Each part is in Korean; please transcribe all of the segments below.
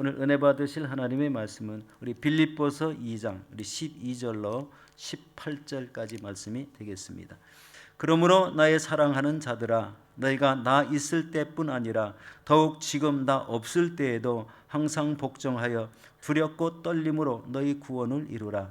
오늘 은혜 받으실 하나님의 말씀은 우리 빌립보서 2장 우리 12절로 18절까지 말씀이 되겠습니다. 그러므로 나의 사랑하는 자들아 너희가 나 있을 때뿐 아니라 더욱 지금 나 없을 때에도 항상 복종하여 두렵고 떨림으로 너희 구원을 이루라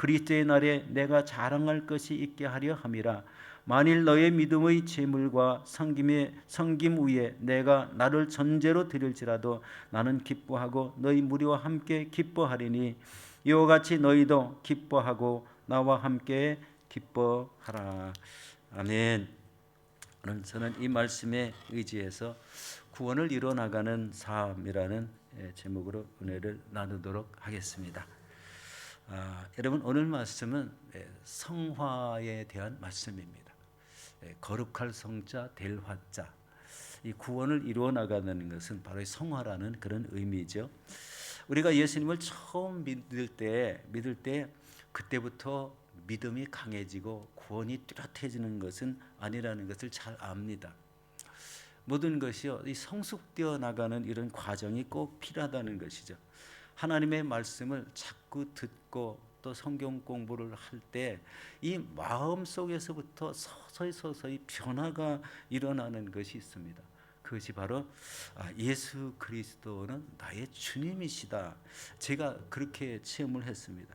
그리스도의 날에 내가 자랑할 것이 있게 하려 함이라 만일 너의 믿음의 재물과 성김의 성김 위에 내가 나를 전제로 드릴지라도 나는 기뻐하고 너희 무리와 함께 기뻐하리니 이와 같이 너희도 기뻐하고 나와 함께 기뻐하라 아멘. 오늘 저는 이 말씀에 의지해서 구원을 이뤄 나가는 삶이라는 예, 제목으로 은혜를 나누도록 하겠습니다. 아, 여러분 오늘 말씀은 예, 성화에 대한 말씀입니다. 예, 거룩할 성자 될 화자. 이 구원을 이루어 나가는 것은 바로 이 성화라는 그런 의미죠. 우리가 예수님을 처음 믿을 때 믿을 때 그때부터 믿음이 강해지고 구원이 뚜렷해지는 것은 아니라는 것을 잘 압니다. 모든 것이요 이 성숙되어 나가는 이런 과정이 꼭 필요하다는 것이죠. 하나님의 말씀을 자꾸 듣고 또 성경 공부를 할 때 이 마음 속에서부터 서서히 서서히 변화가 일어나는 것이 있습니다. 그것이 바로 아, 예수 그리스도는 나의 주님이시다. 제가 그렇게 체험을 했습니다.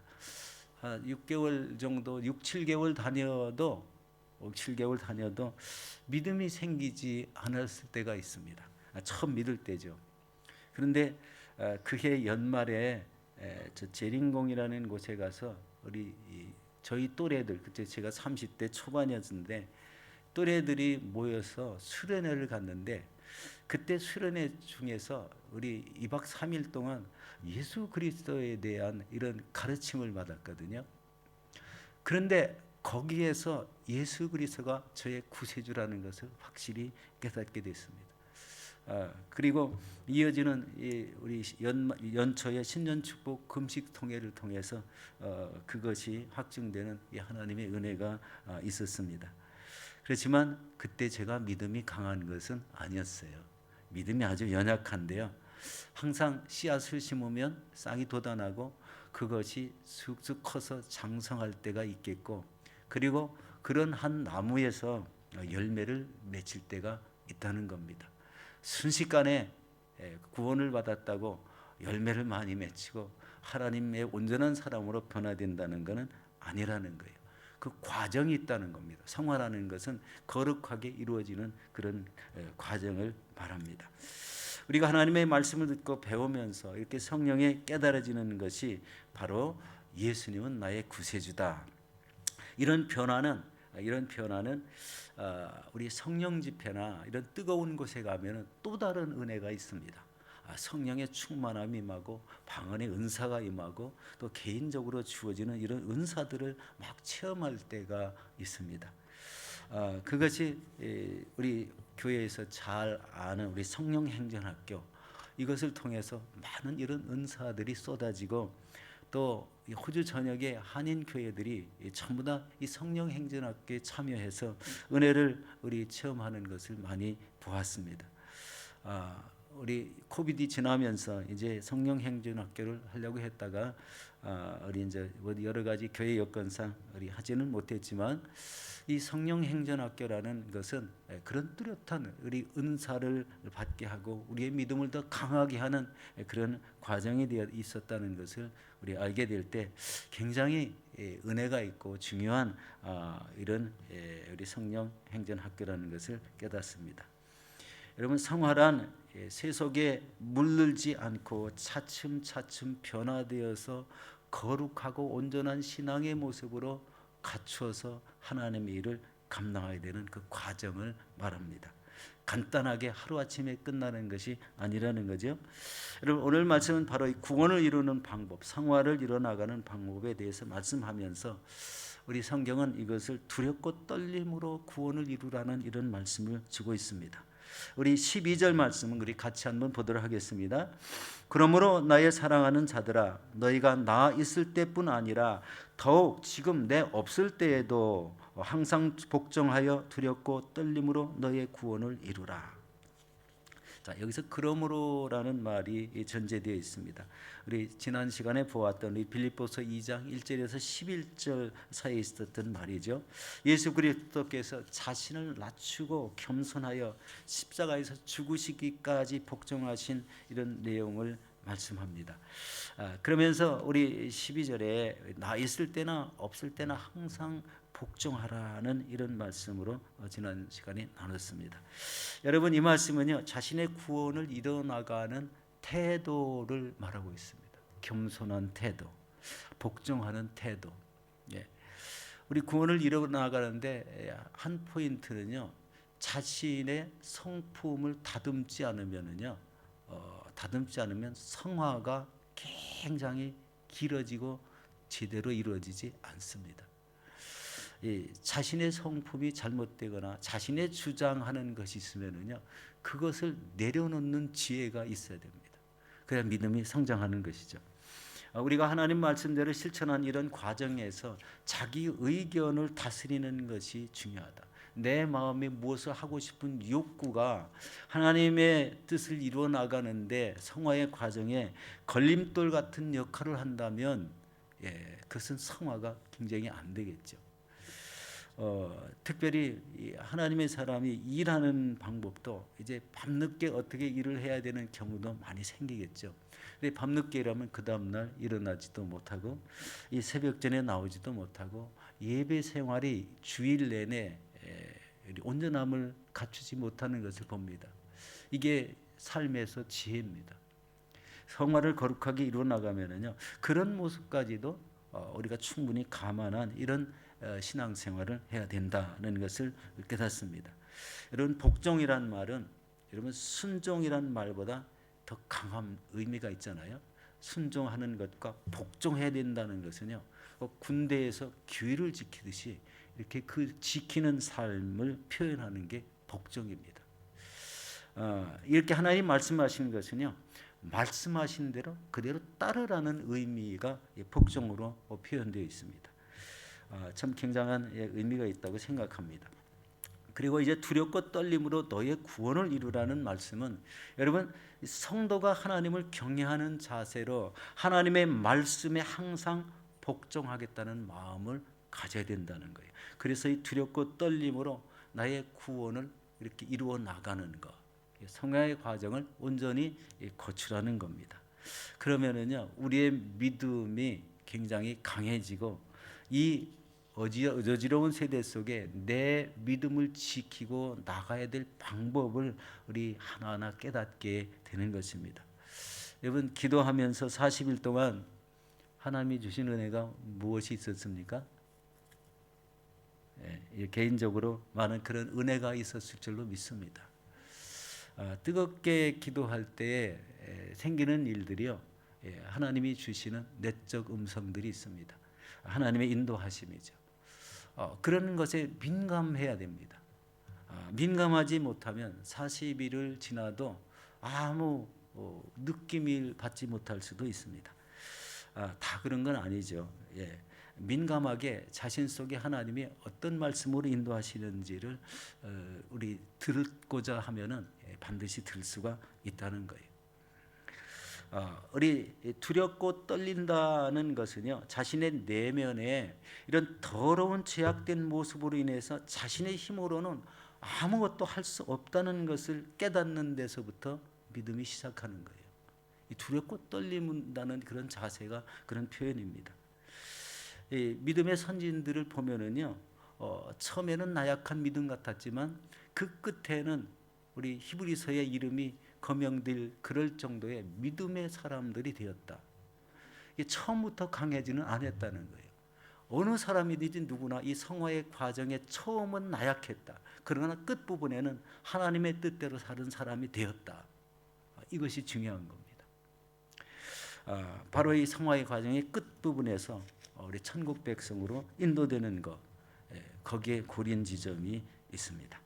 한 6개월 정도, 6, 7개월 다녀도 5, 7개월 다녀도 믿음이 생기지 않았을 때가 있습니다. 아, 처음 믿을 때죠. 그런데 아, 그해 연말에 에, 저 제린공이라는 곳에 가서 우리 이 저희 또래들 그때 제가 30대 초반이었는데 또래들이 모여서 수련회를 갔는데 그때 수련회 중에서 우리 2박 3일 동안 예수 그리스도에 대한 이런 가르침을 받았거든요. 그런데 거기에서 예수 그리스도가 저의 구세주라는 것을 확실히 깨닫게 됐습니다. 아, 그리고 이어지는 이 우리 연, 연초의 신년 축복 금식 통회를 통해서 어, 그것이 확증되는 이 하나님의 은혜가 아, 있었습니다. 그렇지만 그때 제가 믿음이 강한 것은 아니었어요. 믿음이 아주 연약한데요. 항상 씨앗을 심으면 싹이 돋아나고 그것이 쑥쑥 커서 장성할 때가 있겠고 그리고 그런 한 나무에서 열매를 맺힐 때가 있다는 겁니다. 순식간에 예, 구원을 받았다고 열매를 많이 맺히고 하나님의 온전한 사람으로 변화된다는 것은 아니라는 거예요. 그 과정이 있다는 겁니다. 성화라는 것은 거룩하게 이루어지는 그런 예, 과정을 말합니다. 우리가 하나님의 말씀을 듣고 배우면서 이렇게 성령에 깨달아지는 것이 바로 예수님은 나의 구세주다. 이런 변화는 이런 변화는 어, 우리 성령 집회나 이런 뜨거운 곳에 가면은 또 다른 은혜가 있습니다. 아, 성령의 충만함이 임하고 방언의 은사가 임하고 또 개인적으로 주어지는 이런 은사들을 막 체험할 때가 있습니다. 아, 그것이 우리 교회에서 잘 아는 우리 성령 행전학교 이것을 통해서 많은 이런 은사들이 쏟아지고 또 호주 전역의 한인 교회들이 전부 다 이 성령 행전학교에 참여해서 은혜를 우리 체험하는 것을 많이 보았습니다. 아, 우리 코비디 지나면서 이제 성령 행전 학교를 하려고 했다가 아, 우리 이제 뭐 여러 가지 교회 여건상 우리 하지는 못했지만 이 성령 행전 학교라는 것은 그런 뚜렷한 우리 은사를 받게 하고 우리의 믿음을 더 강하게 하는 그런 과정이 되어 있었다는 것을 우리 알게 될 때 굉장히 은혜가 있고 중요한 아, 이런 우리 성령 행전 학교라는 것을 깨닫습니다. 여러분 성화란 세속에 물들지 않고 차츰차츰 변화되어서 거룩하고 온전한 신앙의 모습으로 갖추어서 하나님의 일을 감당하게 되는 그 과정을 말합니다. 간단하게 하루아침에 끝나는 것이 아니라는 거죠. 여러분 오늘 말씀은 바로 이 구원을 이루는 방법, 상화를 이뤄나가는 방법에 대해서 말씀하면서 우리 성경은 이것을 두렵고 떨림으로 구원을 이루라는 이런 말씀을 주고 있습니다. 우리 12절 말씀은 우리 같이 한번 보도록 하겠습니다. 그러므로 나의 사랑하는 자들아 너희가 나 있을 때뿐 아니라 더욱 지금 내 없을 때에도 항상 복종하여 두렵고 떨림으로 너의 구원을 이루라. 자 여기서 그러므로라는 말이 전제되어 있습니다. 우리 지난 시간에 보았던 이 빌립보서 2장 1절에서 11절 사이에 있었던 말이죠. 예수 그리스도께서 자신을 낮추고 겸손하여 십자가에서 죽으시기까지 복종하신 이런 내용을 말씀합니다. 아, 그러면서 우리 12절에 나 있을 때나 없을 때나 항상 복종하라는 이런 말씀으로 어, 지난 시간에 나눴습니다. 여러분 이 말씀은요 자신의 구원을 이뤄나가는 태도를 말하고 있습니다. 겸손한 태도, 복종하는 태도. 예. 우리 구원을 이뤄나가는데 한 포인트는요 자신의 성품을 다듬지 않으면은요 어, 다듬지 않으면 성화가 굉장히 길어지고 제대로 이루어지지 않습니다. 이 자신의 성품이 잘못되거나 자신의 주장하는 것이 있으면은요 그것을 내려놓는 지혜가 있어야 됩니다. 그래야 믿음이 성장하는 것이죠. 어, 우리가 하나님 말씀대로 실천한 이런 과정에서 자기 의견을 다스리는 것이 중요하다. 내 마음에 무엇을 하고 싶은 욕구가 하나님의 뜻을 이루어 나가는데 성화의 과정에 걸림돌 같은 역할을 한다면 예, 그것은 성화가 굉장히 안 되겠죠. 어, 특별히 이 하나님의 사람이 일하는 방법도 이제 밤늦게 어떻게 일을 해야 되는 경우도 많이 생기겠죠. 근데 밤늦게 일하면 그 다음날 일어나지도 못하고 이 새벽 전에 나오지도 못하고 예배 생활이 주일 내내 에, 온전함을 갖추지 못하는 것을 봅니다. 이게 삶에서 지혜입니다. 성화를 거룩하게 이루어 나가면은요 그런 모습까지도 어, 우리가 충분히 감안한 이런 어, 신앙생활을 해야 된다는 것을 깨닫습니다. 여러분 복종이란 말은 여러분 순종이란 말보다 더 강한 의미가 있잖아요. 순종하는 것과 복종해야 된다는 것은요. 어, 군대에서 규율을 지키듯이 이렇게 그 지키는 삶을 표현하는 게 복종입니다. 어, 이렇게 하나님 말씀하시는 것은요. 말씀하신 대로 그대로 따르라는 의미가 복종으로 표현되어 있습니다. 아, 참 굉장한 예, 의미가 있다고 생각합니다. 그리고 이제 두렵고 떨림으로 너의 구원을 이루라는 말씀은 여러분 성도가 하나님을 경외하는 자세로 하나님의 말씀에 항상 복종하겠다는 마음을 가져야 된다는 거예요. 그래서 이 두렵고 떨림으로 나의 구원을 이렇게 이루어 나가는 것, 성화의 과정을 온전히 거치라는 겁니다. 그러면은요 우리의 믿음이 굉장히 강해지고 이 어지러운 세대 속에 내 믿음을 지키고 나가야 될 방법을 우리 하나하나 깨닫게 되는 것입니다. 여러분 기도하면서 40일 동안 하나님이 주신 은혜가 무엇이 있었습니까? 예, 개인적으로 많은 그런 은혜가 있었을 줄로 믿습니다. 아, 뜨겁게 기도할 때 생기는 일들이요, 예, 하나님이 주시는 내적 음성들이 있습니다. 하나님의 인도하심이죠. 어, 그런 것에 민감해야 됩니다. 아, 민감하지 못하면 40일을 지나도 아무 어, 느낌을 받지 못할 수도 있습니다. 아, 다 그런 건 아니죠. 예. 민감하게 자신 속에 하나님이 어떤 말씀으로 인도하시는지를 어, 우리 듣고자 하면은 예, 반드시 들 수가 있다는 거예요. 어, 우리 두렵고 떨린다는 것은요 자신의 내면에 이런 더러운 죄악된 모습으로 인해서 자신의 힘으로는 아무것도 할 수 없다는 것을 깨닫는 데서부터 믿음이 시작하는 거예요. 두렵고 떨린다는 그런 자세가 그런 표현입니다. 믿음의 선진들을 보면은요 어, 처음에는 나약한 믿음 같았지만 그 끝에는 우리 히브리서의 이름이 거명될 그럴 정도의 믿음의 사람들이 되었다. 처음부터 강해지는 않았다는 거예요. 어느 사람이든지 누구나 이 성화의 과정에 처음은 나약했다. 그러나 끝 부분에는 하나님의 뜻대로 사는 사람이 되었다. 이것이 중요한 겁니다. 아, 바로 이 성화의 과정의 끝 부분에서 우리 천국 백성으로 인도되는 것 예, 거기에 고린 지점이 있습니다.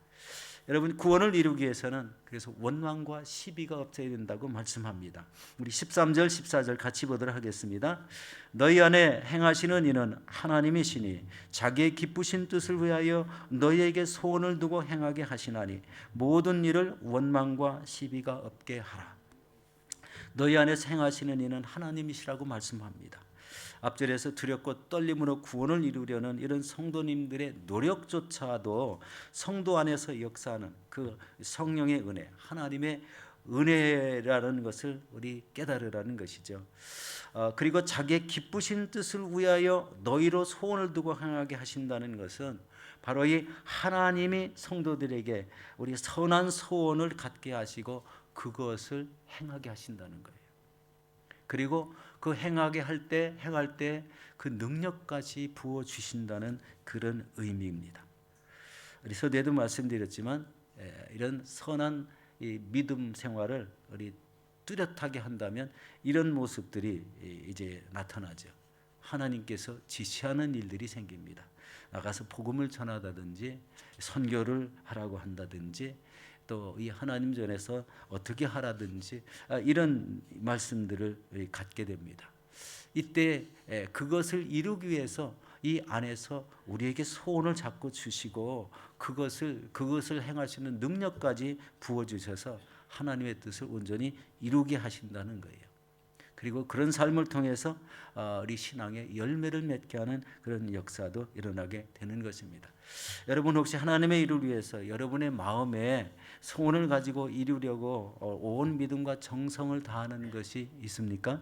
여러분 구원을 이루기 위해서는 그래서 원망과 시비가 없어야 된다고 말씀합니다. 우리 13절 14절 같이 보도록 하겠습니다. 너희 안에 행하시는 이는 하나님이시니 자기의 기쁘신 뜻을 위하여 너희에게 소원을 두고 행하게 하시나니 모든 일을 원망과 시비가 없게 하라. 너희 안에서 행하시는 이는 하나님이시라고 말씀합니다. 앞절에서 두렵고 떨림으로 구원을 이루려는 이런 성도님들의 노력조차도 성도 안에서 역사하는 그 성령의 은혜, 하나님의 은혜라는 것을 우리 깨달으라는 것이죠. 어, 그리고 자기의 기쁘신 뜻을 위하여 너희로 소원을 두고 행하게 하신다는 것은 바로 이 하나님이 성도들에게 우리 선한 소원을 갖게 하시고 그것을 행하게 하신다는 거예요. 그리고 그 행하게 할 때 행할 때 그 능력까지 부어 주신다는 그런 의미입니다. 우리 서대도 말씀드렸지만 예, 이런 선한 이 믿음 생활을 우리 뚜렷하게 한다면 이런 모습들이 이제 나타나죠. 하나님께서 지시하는 일들이 생깁니다. 나가서 복음을 전하다든지 선교를 하라고 한다든지 또 이 하나님 전에서 어떻게 하라든지 아, 이런 말씀들을 갖게 됩니다. 이때 예, 그것을 이루기 위해서 이 안에서 우리에게 소원을 잡고 주시고 그것을 그것을 행하시는 능력까지 부어 주셔서 하나님의 뜻을 온전히 이루게 하신다는 거예요. 그리고 그런 삶을 통해서 어, 우리 신앙의 열매를 맺게 하는 그런 역사도 일어나게 되는 것입니다. 여러분 혹시 하나님의 일을 위해서 여러분의 마음에 소원을 가지고 이루려고 어, 온 믿음과 정성을 다하는 것이 있습니까?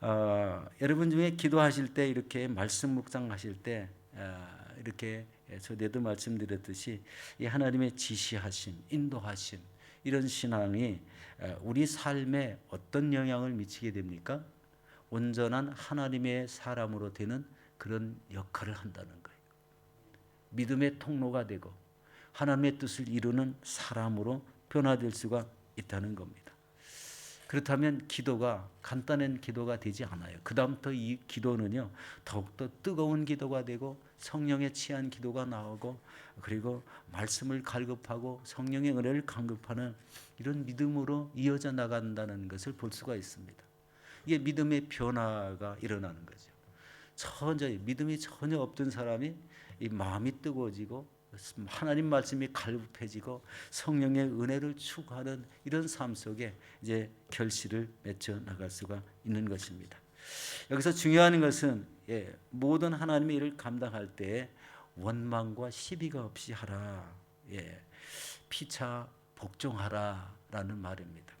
어, 여러분 중에 기도하실 때 이렇게 말씀 묵상하실 때 어, 이렇게 저에도 말씀드렸듯이 이 하나님의 지시하심, 인도하심 이런 신앙이 어, 우리 삶에 어떤 영향을 미치게 됩니까? 온전한 하나님의 사람으로 되는 그런 역할을 한다는. 믿음의 통로가 되고 하나님의 뜻을 이루는 사람으로 변화될 수가 있다는 겁니다. 그렇다면 기도가 간단한 기도가 되지 않아요. 그다음부터 이 기도는요 더욱더 뜨거운 기도가 되고 성령에 취한 기도가 나오고 그리고 말씀을 갈급하고 성령의 은혜를 간급하는 이런 믿음으로 이어져 나간다는 것을 볼 수가 있습니다. 이게 믿음의 변화가 일어나는 거죠. 전혀 믿음이 전혀 없던 사람이 이 마음이 뜨거워지고 하나님 말씀이 갈급해지고 성령의 은혜를 추구하는 이런 삶 속에 이제 결실을 맺혀 나갈 수가 있는 것입니다. 여기서 중요한 것은 예, 모든 하나님의 일을 감당할 때 원망과 시비가 없이 하라. 예, 피차 복종하라라는 말입니다.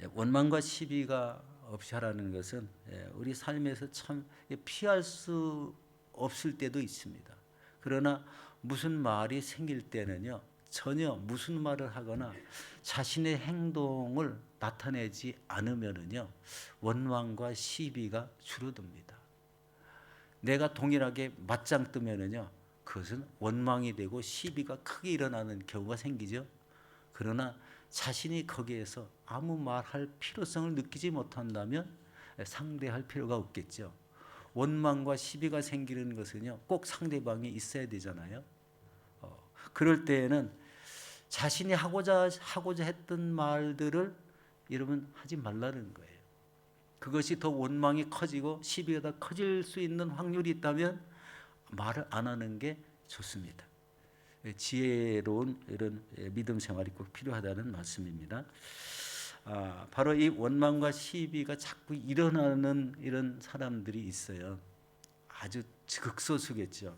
예, 원망과 시비가 없이 하라는 것은 예, 우리 삶에서 참 피할 수 없을 때도 있습니다. 그러나 무슨 말이 생길 때는요 전혀 무슨 말을 하거나 자신의 행동을 나타내지 않으면은요 원망과 시비가 줄어듭니다. 내가 동일하게 맞짱 뜨면은요 그것은 원망이 되고 시비가 크게 일어나는 경우가 생기죠. 그러나 자신이 거기에서 아무 말할 필요성을 느끼지 못한다면 상대할 필요가 없겠죠. 원망과 시비가 생기는 것은요 꼭 상대방이 있어야 되잖아요. 어, 그럴 때에는 자신이 하고자 하고자 했던 말들을 여러분 하지 말라는 거예요. 그것이 더 원망이 커지고 시비가 더 커질 수 있는 확률이 있다면 말을 안 하는 게 좋습니다. 예, 지혜로운 이런 예, 믿음 생활이 꼭 필요하다는 말씀입니다. 아, 바로 이 원망과 시비가 자꾸 일어나는 이런 사람들이 있어요. 아주 극소수겠죠.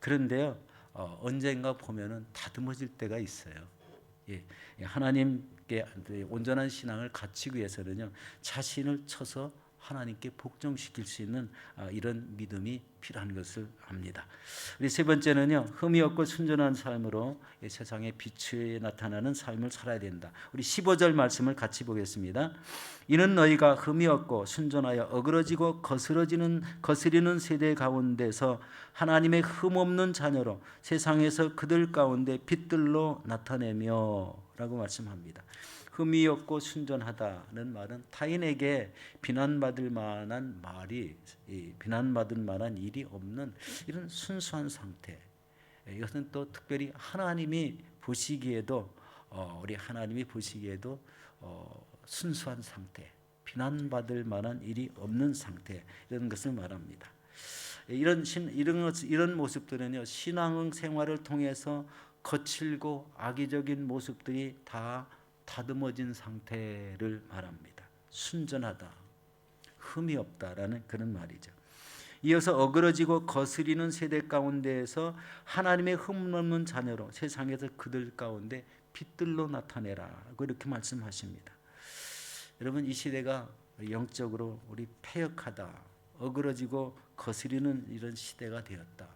그런데요, 어, 언젠가 보면은 다듬어질 때가 있어요. 예, 하나님께 온전한 신앙을 갖추기 위해서는요, 자신을 쳐서 하나님께 복종시킬 수 있는 아, 이런 믿음이 필요한 것을 압니다. 우리 세 번째는요. 흠이 없고 순전한 삶으로 이 세상의 빛이 나타나는 삶을 살아야 된다. 우리 15절 말씀을 같이 보겠습니다. 이는 너희가 흠이 없고 순전하여 어그러지고 거스러지는 거스리는 세대 가운데서 하나님의 흠 없는 자녀로 세상에서 그들 가운데 빛들로 나타내며라고 말씀합니다. 흠이 없고 순전하다는 말은 타인에게 비난받을 만한 말이 이 비난받을 만한 일이 없는 이런 순수한 상태. 예, 이것은 또 특별히 하나님이 보시기에도 어, 우리 하나님이 보시기에도 어, 순수한 상태, 비난받을 만한 일이 없는 상태 이런 것을 말합니다. 예, 이런 신, 이런 것, 이런 모습들은요 신앙 생활을 통해서 거칠고 악의적인 모습들이 다 다듬어진 상태를 말합니다. 순전하다, 흠이 없다라는 그런 말이죠. 이어서 어그러지고 거스리는 세대 가운데에서 하나님의 흠 없는 자녀로 세상에서 그들 가운데 빛들로 나타내라고 이렇게 말씀하십니다. 여러분 이 시대가 영적으로 우리 패역하다, 어그러지고 거스리는 이런 시대가 되었다.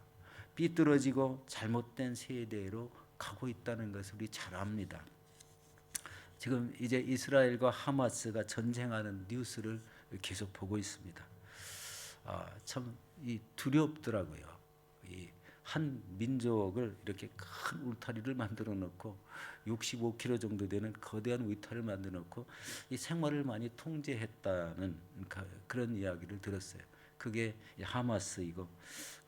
삐뚤어지고 잘못된 세대로 가고 있다는 것을 우리 잘 압니다. 지금 이제 이스라엘과 하마스가 전쟁하는 뉴스를 계속 보고 있습니다. 아, 참 이 두렵더라고요. 이 한 민족을 이렇게 큰 울타리를 만들어 놓고 65km 정도 되는 거대한 울타리를 만들어 놓고 이 생활을 많이 통제했다는 가- 그런 이야기를 들었어요. 그게 이 하마스이고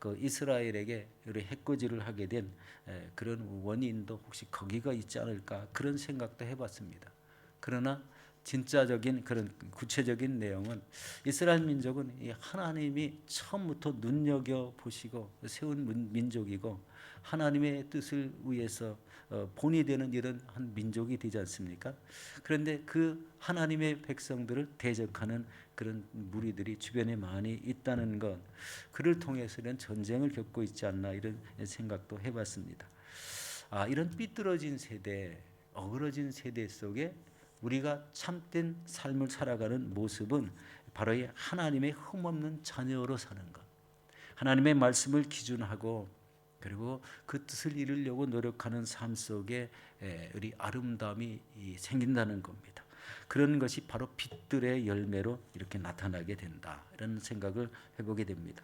그 이스라엘에게 우리 해코지를 하게 된 에, 그런 원인도 혹시 거기가 있지 않을까 그런 생각도 해봤습니다. 그러나 진짜적인 그런 구체적인 내용은 이스라엘 민족은 이 하나님이 처음부터 눈여겨 보시고 세운 민- 민족이고 하나님의 뜻을 위해서 어, 본이 되는 이런 한 민족이 되지 않습니까? 그런데 그 하나님의 백성들을 대적하는 그런 무리들이 주변에 많이 있다는 것, 그를 통해서 이런 전쟁을 겪고 있지 않나 이런 생각도 해봤습니다. 아, 이런 삐뚤어진 세대, 어그러진 세대 속에 우리가 참된 삶을 살아가는 모습은 바로 이 하나님의 흠없는 자녀로 사는 것. 하나님의 말씀을 기준하고 그리고 그 뜻을 이루려고 노력하는 삶 속에 에, 우리 아름다움이 이 생긴다는 겁니다. 그런 것이 바로 빛들의 열매로 이렇게 나타나게 된다. 이런 생각을 해보게 됩니다.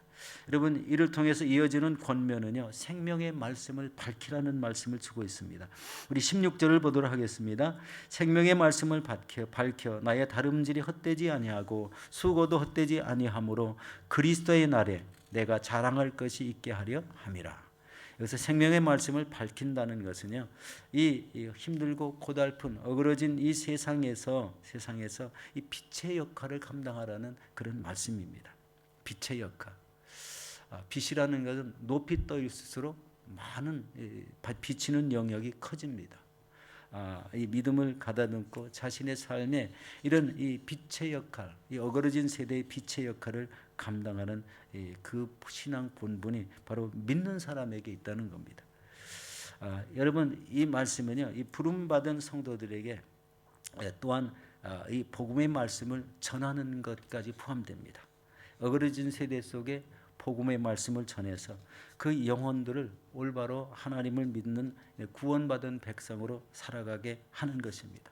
여러분 이를 통해서 이어지는 권면은요 생명의 말씀을 밝히라는 말씀을 주고 있습니다. 우리 16절을 보도록 하겠습니다. 생명의 말씀을 밝혀 밝혀 나의 다름질이 헛되지 아니하고 수고도 헛되지 아니하므로 그리스도의 날에 내가 자랑할 것이 있게 하려 함이라. 여기서 생명의 말씀을 밝힌다는 것은요, 이, 이 힘들고 고달픈 어그러진 이 세상에서 세상에서 이 빛의 역할을 감당하라는 그런 말씀입니다. 빛의 역할. 아, 빛이라는 것은 높이 떠 있을수록 많은 이, 비치는 영역이 커집니다. 아, 이 믿음을 가다듬고 자신의 삶에 이런 이 빛의 역할, 이 어그러진 세대의 빛의 역할을 감당하는 이, 그 신앙 본분이 바로 믿는 사람에게 있다는 겁니다. 아, 여러분 이 말씀은요, 이 부름 받은 성도들에게 예, 또한 아, 이 복음의 말씀을 전하는 것까지 포함됩니다. 어그러진 세대 속에 복음의 말씀을 전해서 그 영혼들을 올바로 하나님을 믿는 구원받은 백성으로 살아가게 하는 것입니다.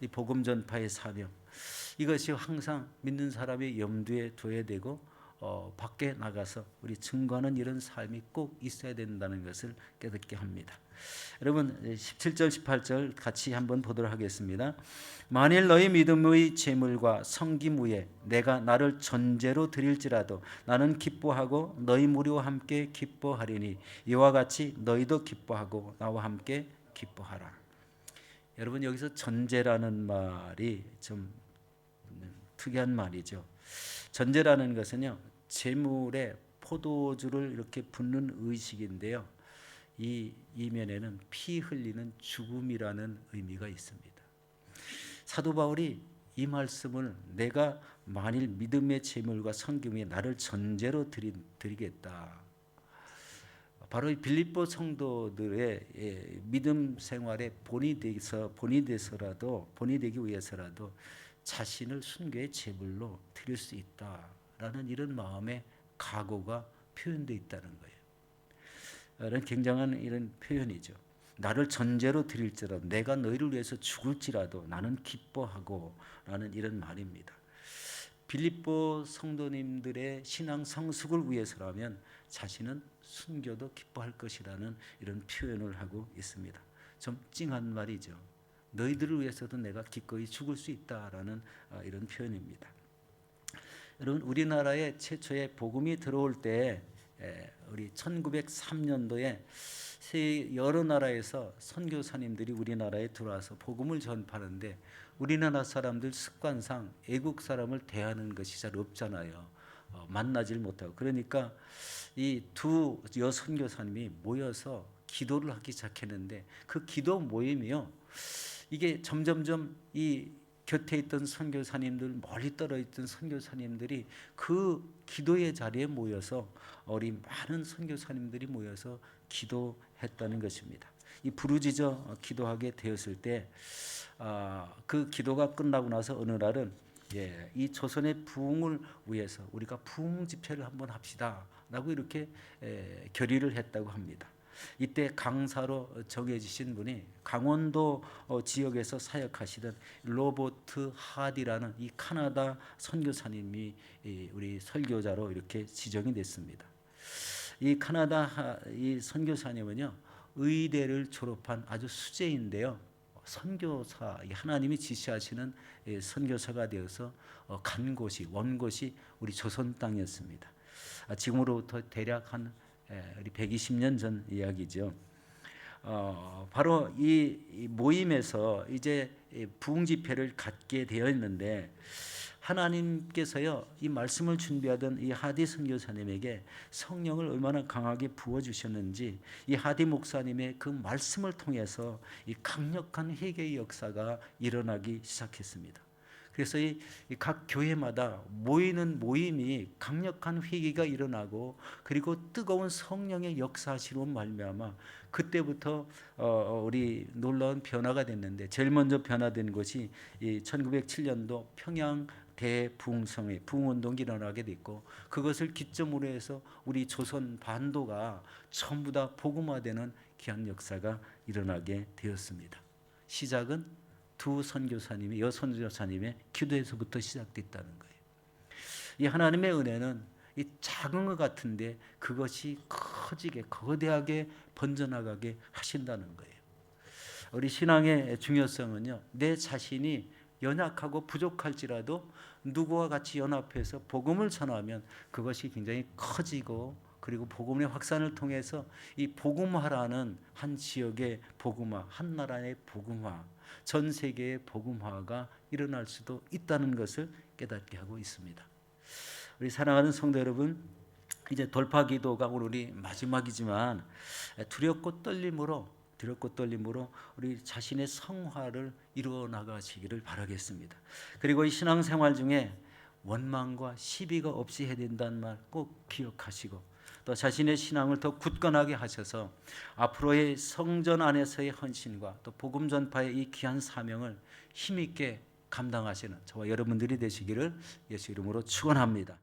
이 복음 전파의 사명 이것이 항상 믿는 사람의 염두에 둬야 되고 어, 밖에 나가서 우리 증거하는 이런 삶이 꼭 있어야 된다는 것을 깨닫게 합니다. 여러분 17절 18절 같이 한번 보도록 하겠습니다. 만일 너희 믿음의 재물과 성김 위에 내가 나를 전제로 드릴지라도 나는 기뻐하고 너희 무리와 함께 기뻐하리니 이와 같이 너희도 기뻐하고 나와 함께 기뻐하라. 여러분 여기서 전제라는 말이 좀 특이한 말이죠. 전제라는 것은요 재물에 포도주를 이렇게 붓는 의식인데요. 이 이면에는 피 흘리는 죽음이라는 의미가 있습니다. 사도 바울이 이 말씀을 내가 만일 믿음의 재물과 성김에 나를 전제로 드리, 드리겠다. 바로 이 빌립보 성도들의 예, 믿음 생활에 본이 돼서 본이 돼서라도 본이 되기 위해서라도 자신을 순교의 제물로 드릴 수 있다라는 이런 마음의 각오가 표현되어 있다는 거예요. 이런 굉장한 이런 표현이죠. 나를 전제로 드릴지라도 내가 너희를 위해서 죽을지라도 나는 기뻐하고 라는 이런 말입니다. 빌립보 성도님들의 신앙 성숙을 위해서라면 자신은 순교도 기뻐할 것이라는 이런 표현을 하고 있습니다. 좀 찡한 말이죠. 너희들을 위해서도 내가 기꺼이 죽을 수 있다라는 어, 이런 표현입니다. 여러분 우리나라에 최초의 복음이 들어올 때 에, 우리 1903년도에 세 여러 나라에서 선교사님들이 우리나라에 들어와서 복음을 전파하는데 우리나라 사람들 습관상 애국 사람을 대하는 것이 잘 없잖아요. 어, 만나질 못하고 그러니까 이 두 여선교사님이 모여서 기도를 하기 시작했는데 그 기도 모임이요 이게 점점점 이 곁에 있던 선교사님들 멀리 떨어 있던 선교사님들이 그 기도의 자리에 모여서 우리 많은 선교사님들이 모여서 기도했다는 것입니다. 이 부르짖어 기도하게 되었을 때 아, 그 기도가 끝나고 나서 어느 날은 예, 이 조선의 부흥을 위해서 우리가 부흥 집회를 한번 합시다 라고 이렇게 에, 결의를 했다고 합니다. 이때 강사로 정해지신 분이 강원도 어, 지역에서 사역하시던 로버트 하디라는 이 카나다 선교사님이 이 우리 설교자로 이렇게 지정이 됐습니다. 이 카나다 하- 이 선교사님은요 의대를 졸업한 아주 수재인데요. 선교사 이 하나님이 지시하시는 이 선교사가 되어서 어, 간 곳이 원 곳이 우리 조선 땅이었습니다. 아, 지금으로부터 대략 한 에, 우리 120년 전 이야기죠. 어, 바로 이, 이 모임에서 이제 이 부흥 집회를 갖게 되었는데 하나님께서요 이 말씀을 준비하던 이 하디 선교사님에게 성령을 얼마나 강하게 부어 주셨는지 이 하디 목사님의 그 말씀을 통해서 이 강력한 회개의 역사가 일어나기 시작했습니다. 그래서 이 각 교회마다 모이는 모임이 강력한 회개가 일어나고 그리고 뜨거운 성령의 역사시로 말미암아 그때부터 어 우리 놀라운 변화가 됐는데 제일 먼저 변화된 것이 이 1907년도 평양 대부흥성의 부흥운동이 일어나게 됐고 그것을 기점으로 해서 우리 조선 반도가 전부 다 복음화되는 귀한 역사가 일어나게 되었습니다. 시작은 두 선교사님의 여선교사님의 기도에서부터 시작됐다는 거예요. 이 하나님의 은혜는 이 작은 것 같은데 그것이 커지게 거대하게 번져나가게 하신다는 거예요. 우리 신앙의 중요성은요. 내 자신이 연약하고 부족할지라도 누구와 같이 연합해서 복음을 전하면 그것이 굉장히 커지고 그리고 복음의 확산을 통해서 이 복음화라는 한 지역의 복음화, 한 나라의 복음화, 전 세계의 복음화가 일어날 수도 있다는 것을 깨닫게 하고 있습니다. 우리 사랑하는 성도 여러분, 이제 돌파 기도가 우리 마지막이지만 두렵고 떨림으로 두렵고 떨림으로 우리 자신의 성화를 이루어 나가시기를 바라겠습니다. 그리고 이 신앙생활 중에 원망과 시비가 없이 해야 된다는 말 꼭 기억하시고 또 자신의 신앙을 더 굳건하게 하셔서 앞으로의 성전 안에서의 헌신과 또 복음 전파의 이 귀한 사명을 힘있게 감당하시는 저와 여러분들이 되시기를 예수 이름으로 축원합니다.